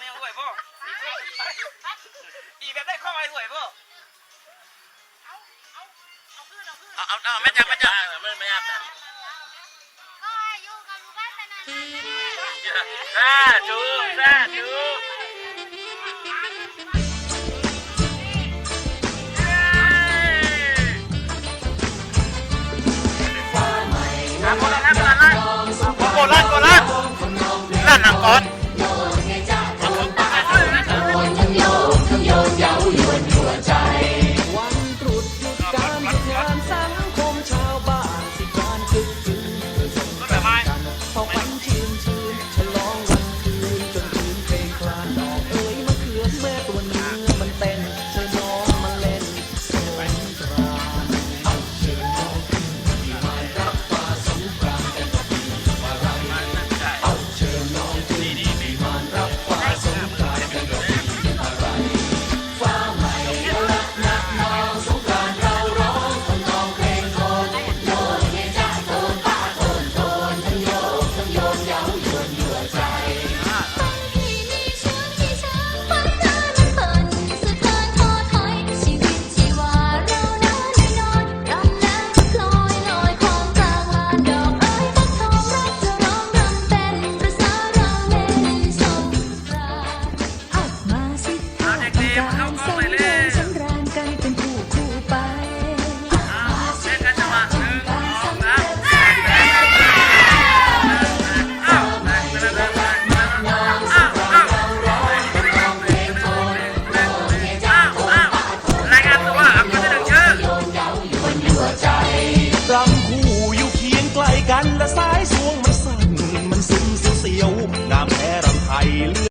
เนี่ยห่วยบ่ดีแบบได้ข้อไอ้ห่วยบ่เอาเอาเอาแม่จังแม่จังไม่ไม่อาบนะสาธุสาธุโกลันโกลันโกลันนั่นนังก่อน